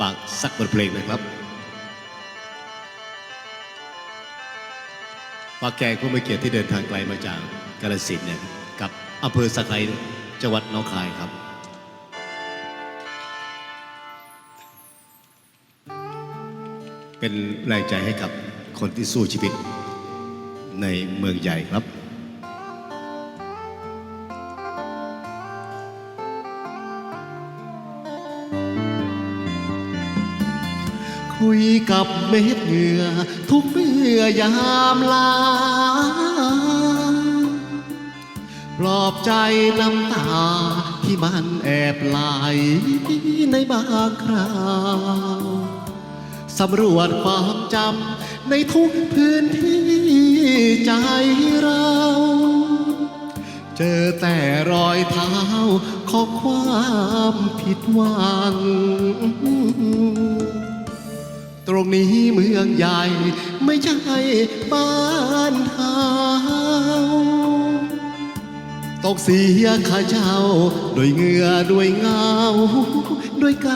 ฝากสักบทเพลงนะครับฝากแกผู้มีเกียรติที่เดินทางไกลมาจากกาฬสินเนี่ยกับอำเภอสักไคจังหวัดหนองคายครับเป็นแรงใจให้กับคนที่สู้ชีวิตในเมืองใหญ่ครับ คุยกับเม็ดเหงื่อ ทุกเมื่อยามลา ปลอบใจน้ำตาที่มันแอบไหลในบางคราวสำรวจความจำในทุกพื้นที่ใจเรา เจอแต่รอยเท้าของความผิดหวัง รงนี้เมืองใหญ่ ไม่ใช่บ้านเฮาต้องเสียข้าเจ้าด้วยเหงื่อด้วยเงา ด้วยก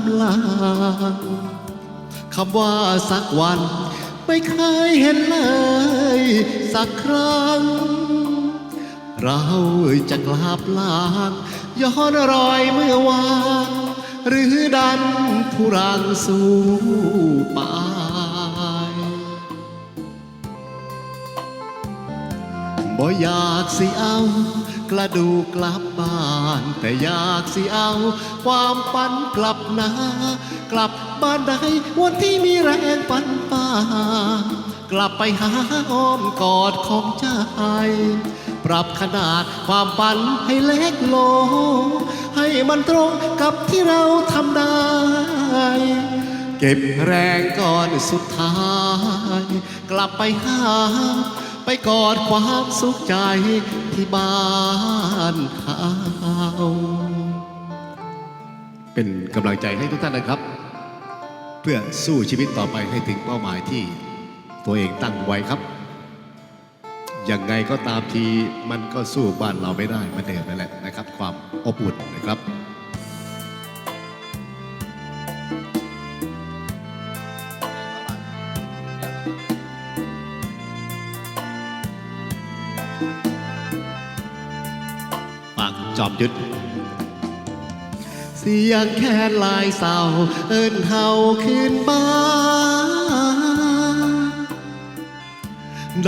ำลังคำว่าสักวัน ไม่เคยเห็นเลย สักครั้ง เราจะกลับลางย้อนรอยเมื่อวาน หรือดันทุรังสู่ไปบ่อยากสิเอากระดูกกลับบ้าน แต่อยากสิเอา ความฝันกลับนากลับบ้านได้วันที่มีแรงปันป่า กลับไปหาอ้อมกอดของใจ ปรับขนาดความฝันให้เล็กลง ให้มันตรงกับที่เราทำได้ เก็บแรงก่อนสุดท้าย กลับไปหา ไปกอดความสุขใจที่บ้านเฮาเป็นกำลังใจให้ทุกท่านนะครับ เพื่อสู้ชีวิตต่อไปให้ถึงเป้าหมายที่ ตัวเองตั้งไว้ครับ ยังไงก็ตามทีมันก็สู้บ้านเราไม่ได้มันเดิมนั่นแหละนะครับ ความอบอุ่นนะครับปากจอมยุทธเสียงแค่ลายเศร้าเอินเฮาขึ้นบ้าน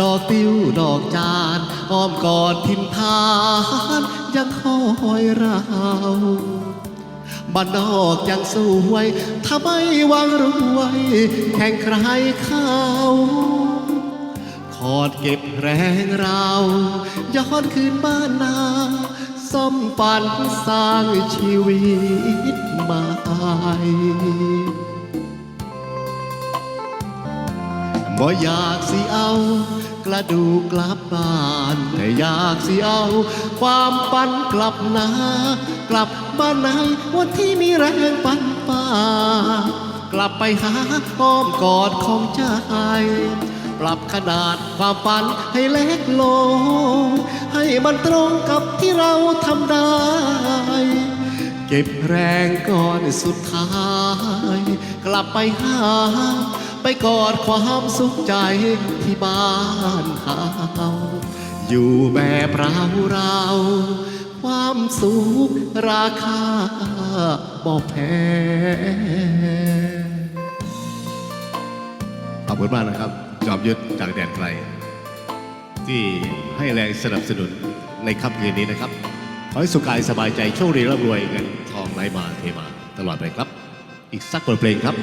ดอกติ้วดอกจานอ้อมกอดทินทานยังคอยเราบ้านนอกยังสวยถ้าไม่วังรวย แข่งใครเข้าขอดเก็บแรงเราย้อนคืนบ้านนาซ่อมฝันสร้างชีวิตใหม่ บ่อยากสิเอา กระดูกกลับบ้านแต่อยากสิเอา ความปันกลับนา กลับบ้านไหนวันที่มีแรงปันป่ากลับไปหาอ้อมกอดของใจปรับขนาดความฝันให้เล็กลง ให้มันตรงกับที่เราทำได้ เก็บแรงก่อนสุดท้าย กลับไปหา ไปกอดความสุขใจที่บ้านเฮาอยู่แบบเราเราความสุขราคาบอกแพงขอบคุณมากนะครับ จอมยุทธจากแดนไกล ที่ให้แรงสนับสนุนในค่ำคืนนี้นะครับ ขอให้สุขกายสบายใจโชคดีร่ำรวยเงินทองไหลมาเทมาตลอดไปครับ อีกสักบทเพลงครับ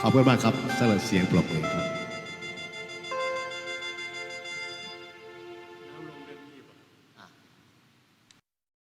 ขอบคุณมากครับสำหรับเสียงปรบมือครับ